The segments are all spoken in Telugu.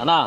అన్నా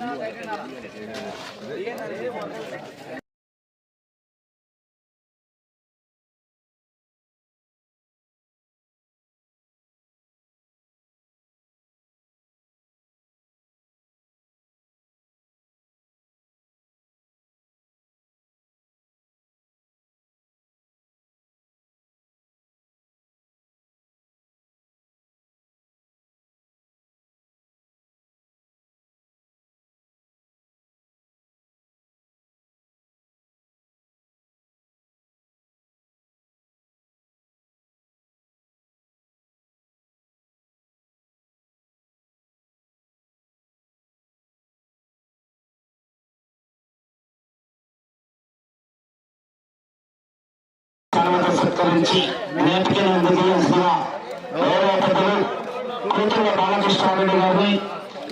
我在这呢，爷爷奶奶，సత్కరించి నేర్పిన ముగించిన గౌరవ పెద్దలు కూతురు బాలకృష్ణారెడ్డి గారిని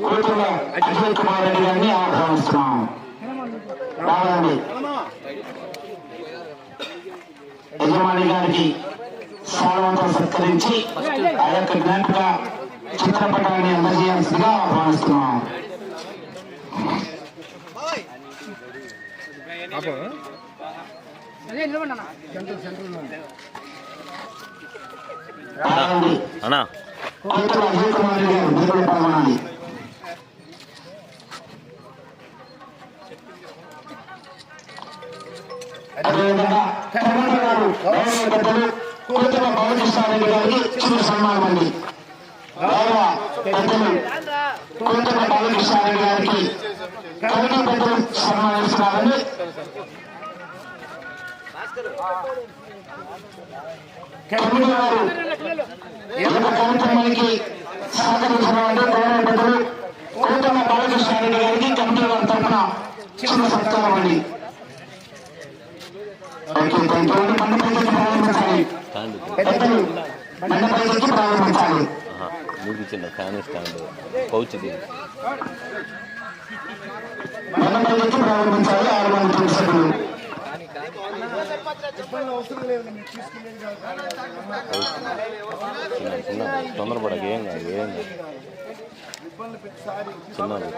కూతురు అజయ్ కుమార్ రెడ్డి గారిని ఆహ్వానిస్తున్నాం. రావాలండి. యజమాని గారికి సాల్వంతో సత్కరించి ఆ యొక్క జ్ఞాపిక చిత్రపటాన్ని అందజేయాల్సిందిగా ఆహ్వానిస్తున్నాం. అదే నిలబడి రావాలండి అన్నా. కూతురు బాలకృష్ణారెడ్డి గారికి చిన్న సన్మానం అండి గౌరవ పెద్దలు కూతురు బాలకృష్ణారెడ్డి గారికి కమిటీ పెద్దలు సన్మానిస్తున్నారండి కమిటీ వారు ఈ యొక్క కార్యక్రమానికి సహకరించినటువంటి గౌరవ పెద్దలు బాలకృష్ణారెడ్డి గారికి కమిటీ వారి తరఫున చిన్న సత్కారం అండి మండపైకి ప్రారంభించాలి పెద్దలు మండపైకి ప్రారంభించాలి మీకు చిన్న ఫ్యాన్ స్టాండ్ పౌచ్ ప్రారంభించాలి ఆరు మంది తొందరపడక ఏం కాదు ఏం కాదు చిన్నది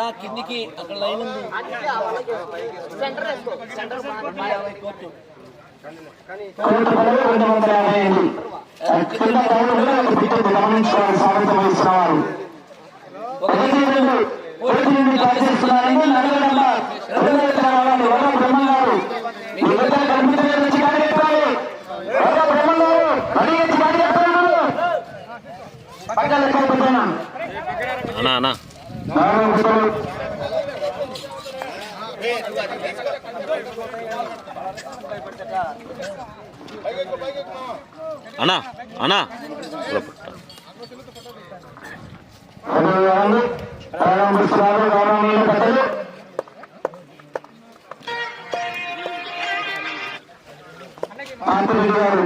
వచ్చి కిందికి అక్కడ లైన్ ఉంది. అన్నా అన్నా. అన్నా అన్నా. ఆంధ్రెడ్డి గారు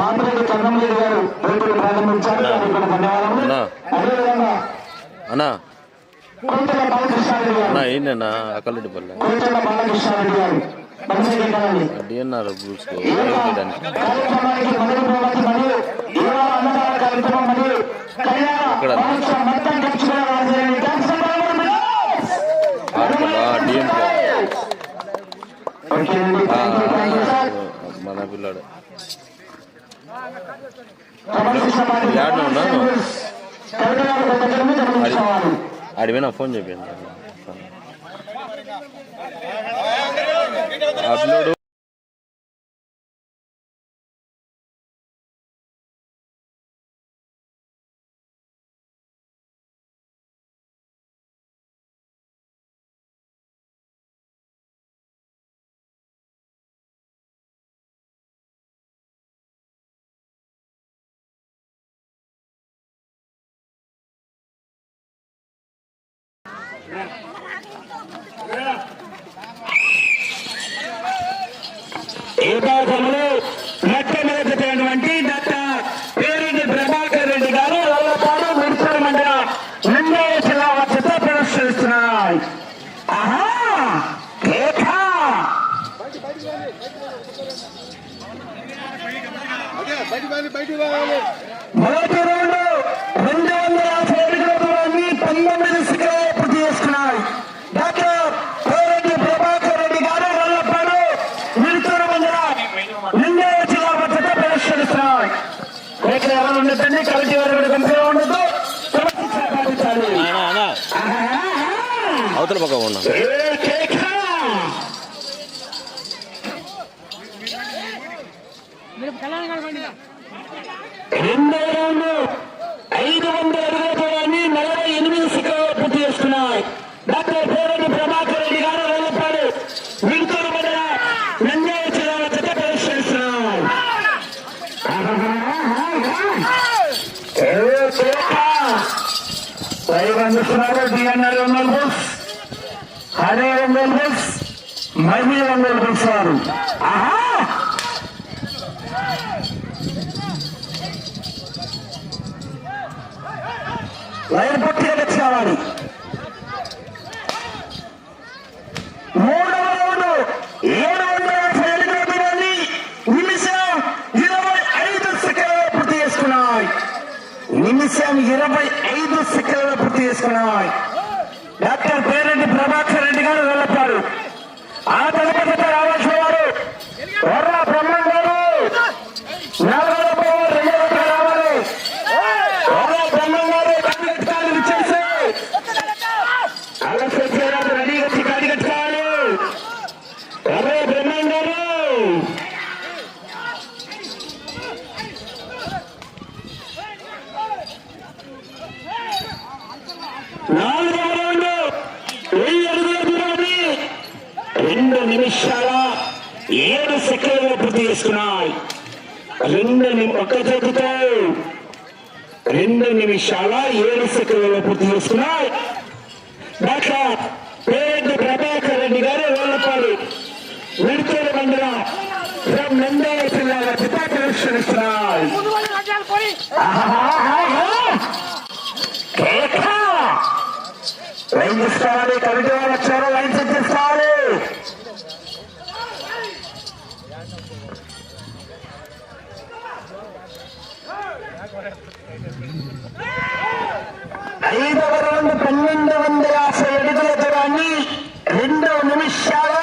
ఆంధ్రెడ్డి కన్నమరెడ్డి గారు రైతులు ప్రారంభించారు అన్నా. అదేవిధంగా అన్నా. అన్నా ఏంటన్నా Akkaleddi Palle. DNR rules? Sir. మన పిల్లాడు. యాడ్లో ఉన్నాను. అడిగినా ఫోన్ చెప్పాను అప్లోడ్ ఈ భాగంలో మొట్టమొదటిటువంటి డాక్టర్ పేరెడ్డి ప్రభాకర్ రెడ్డి గారు వల్లపాడు మిర్చల మండలం నిండే జిల్లా వచ్చతో ప్రదర్శిస్తున్నాయి ఆహా బయట బయట బయట రెండు వందల యాభై అడుగుల దూరాన్ని పంతొమ్మిది సెకండ్లు పూర్తి చేసుకున్నాయి డాక్టర్ పేరెడ్డి ప్రభాకర్ రెడ్డి గారు వల్లపాడు మిర్చల మండలం నిండే జిల్లా వచ్చతో ప్రదర్శిస్తున్నాయి ఇక్కడ ఎవరు ఉండదండి కమిటీ వారు కూడా అవతల పక్క ఉన్నా రెండో రౌండ్ ఐదు వందల అడుగుల దూరాన్ని నలభై ఎనిమిది సెకండ్లు పూర్తి చేసుకున్నాయి. డాక్టర్ పేరెడ్డి ప్రభాకర్ రెడ్డి గారు వెళ్ళపాడు విడుతూరు మండల నంద్యాల జిల్లా జత పరిశీలిస్తున్నారు అందిస్తున్నారు డిఎన్ఆర్ వందల బుక్స్ హరే వందల బుక్స్ మహిళ వందల వారు. ఆహా! లైన్ పట్టిగా తెచ్చుకోవాలి. మూడవ రౌండ్ ఏడు వందల యాభై ఎనిమిది నిమిషం ఇరవై ఐదు సెకండ్లు పూర్తి చేసుకున్నాయి. నిమిషం ఇరవై ఐదు సెకండ్లు పూర్తి చేసుకున్నాయి. డాక్టర్ పేరెడ్డి ప్రభాకర్ రెడ్డి ఆ తదుపరి రావాల్సిన వారు. వర్ర గారు నాలుగవ బొమ్మ రెండవ జత రావాలి వర్ర బ్రహ్మం గారు కాడి కట్టుకోవాలి విచ్చేసి అలా చేసేరాదు రెడీ కట్టి కాడి కట్టుకోవాలి వర్ర బ్రహ్మం గారు నాలుగవ రౌండ్ వెయ్యి అడుగుల దూరాన్ని రెండు నిమిషాల ఏడు సెకండ్లు పూర్తి చేసుకున్నాయి. రెండు నిమి- ఒక్క చేతితో రెండు నిమిషాల ఏడు సెకండ్లు పూర్తి చేసుకున్నాయి. డాక్టర్ పేరెడ్డి ప్రభాకర్ రెడ్డి గారు వాళ్ళపాడు విడుదల మండల ఫ్రమ్ నంద్యాల జిల్లాల పితా ప్రదర్శనిస్తున్నాయి లైన్ తీసుకోవాలి కమిటీ వాళ్ళు వచ్చారు లైన్ సెట్ ఐదవ రౌండ్ పన్నెండు వందల యాభై అడుగుల దూరాన్ని రెండు నిమిషాల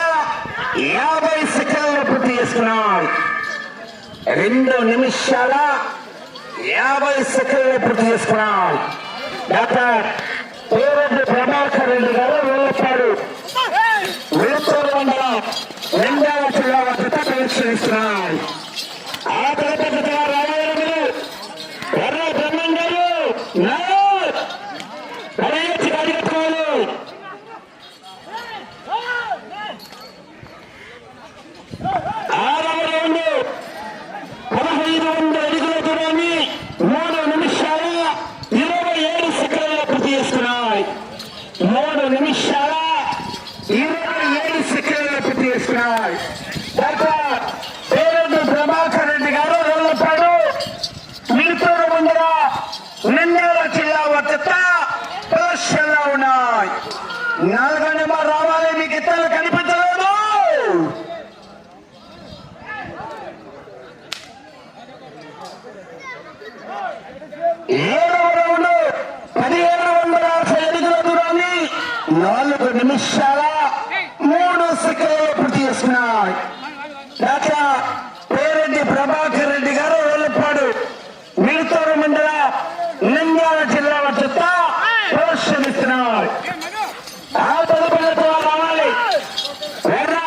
యాభై సెకండ్లు పూర్తి చేసుకున్నాం. రెండు నిమిషాల యాభై సెకండ్లు పూర్తి చేసుకున్నాం. డాక్టర్ పేరెడ్డి ప్రభాకర్ రెడ్డి గారు నాలుగు నిమిషాల మూడు సెకండ్లు పూర్తి చేసుకున్నాయి డాక్టర్ పేరెడ్డి ప్రభాకర్ రెడ్డి గారు వెళ్ళపాడు మిరుతూరు మండల నంద్యాల జిల్లా వద్ద ప్రదర్శనిస్తున్నారు ఆ తదుపరితో రావాలి ఎర్రా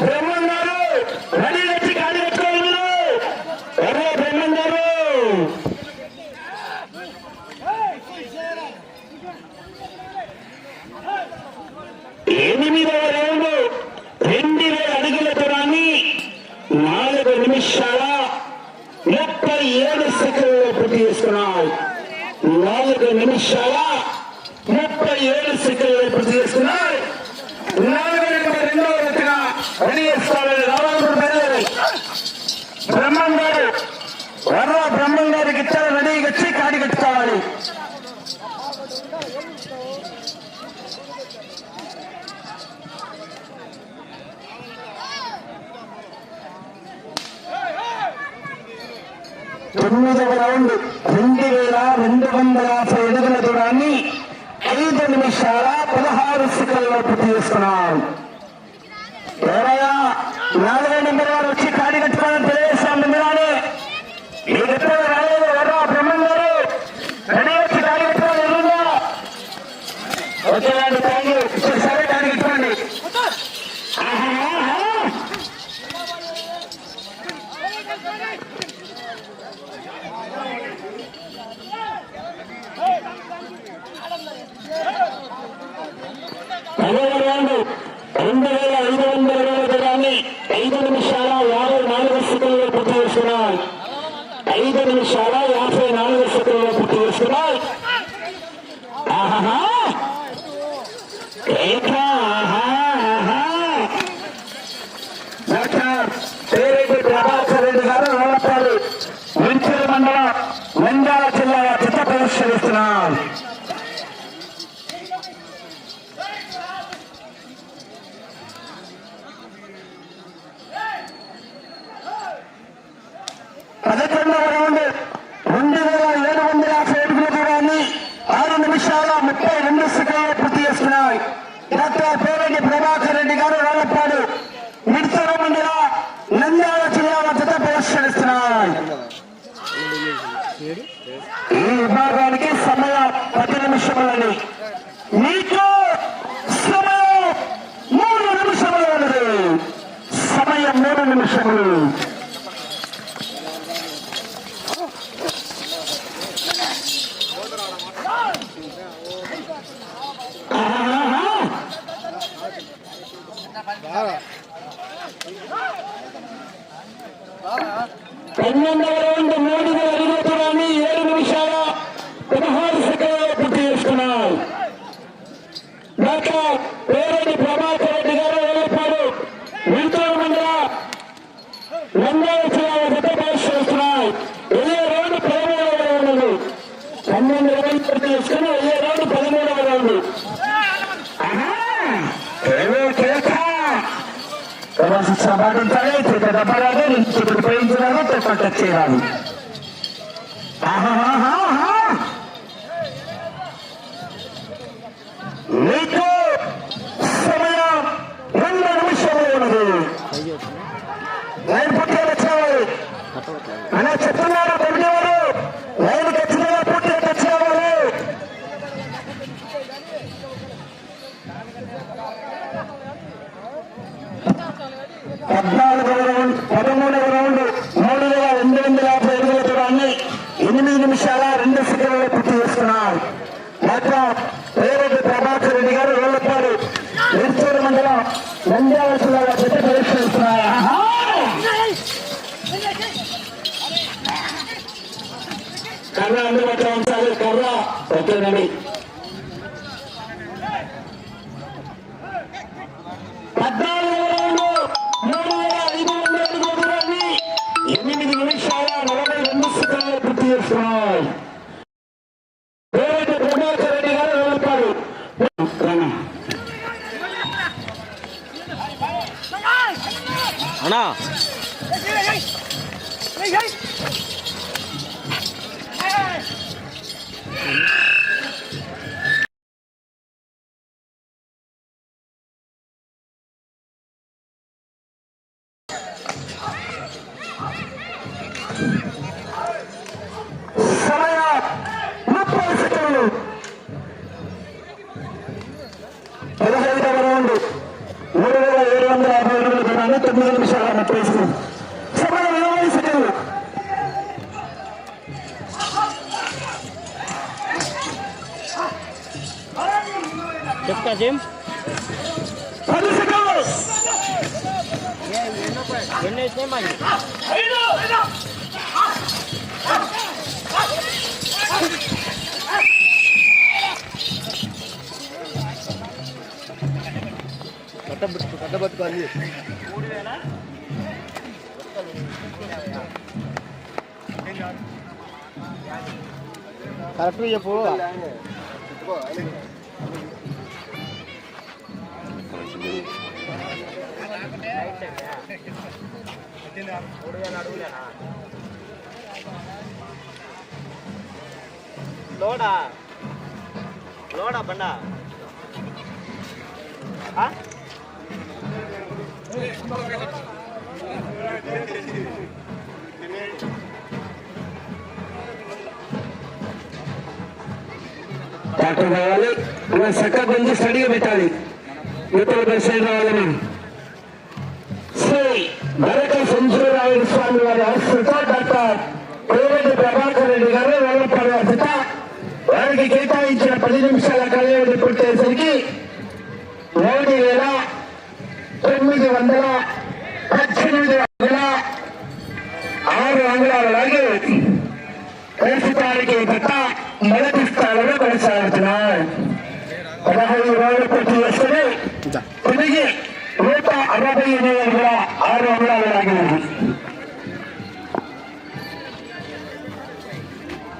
బ్రహ్మం గారు రెడీ వచ్చి ఖాళీ పెట్టుకోవాలి ఎర్ర బ్రహ్మం గారు ఎనిమిదవ రౌండ్ రెండు వేల అడుగుల దూరాన్ని నాలుగు నిమిషాల ముప్పై ఏడు సెకండ్లు పూర్తి చేసుకున్నాయి నాలుగు నిమిషాల ముప్పై ఏడు సెకండ్లు పూర్తి చేసుకున్నాయి నాలుగు నెంబర్ రెండవ వ్యక్తిగా రెడీ చేసుకోవాలని రావాలి బయలుదేరి బ్రహ్మం గారు వర్ర బ్రహ్మం గారికి ఇచ్చారు రెడీగా వచ్చి కాడి కట్టుకోవాలి తొమ్మిదవ రౌండ్ రెండు వేల రెండు వందల యాభై అడుగుల దూరాన్ని ఐదు నిమిషాల పదహారు సెకండ్లో పూర్తి చేసుకున్నాం ఎవరయ్యా? నాలుగో నెంబర్ వారు ఈ విభాగానికి సమయ పది నిమిషములని. మీతో సమయం మూడు నిమిషములు ఉన్నది సమయం మూడు నిమిషములు. ఎన్నెన్నో సమాధించాలి ఇక్కడ డబ్బరాదు నుంచి ఇప్పుడు పోయించినారు తప్పట్టు చేయాలి పదహైదవ రౌండ్ మూడు వేల ఏడు వందల యాభై అడుగుల దూరాన్ని తొమ్మిది చెప్తా జేమ్ పది సెకండ్లు ఎన్నో ఎన్నో మొత్తం కట్ట పట్టుకోవాలి కరెక్ట్ చెప్పు. లోడా లోడా బండా. డాక్టర్ కావాలి మన చక్క గొంతు స్టడీగా పెట్టాలి. ఇతర పరిస్థితి రావాలి శ్రీ భరత సంచూరాయణ స్వామి వారి ఆశ్రిత డాక్టర్ కోవిడ్ ప్రభాకర్ రెడ్డి గారు వేలపడి వారికి కేటాయించిన పది నిమిషాల కళ పూర్తయ్యేసరికి తొమ్మిది వందల పద్దెనిమిది వందల ఆరు అంగుళాల లాగి ప్రస్తుతానికి గత మొదటి స్థానంలో కొనసాగుతున్నాయి పదహైదు రోజులు పూర్తి చేసుకుని తిరిగి నూట అరవై ఎనిమిది వందల ఆరు అంగుళాలు లాగినది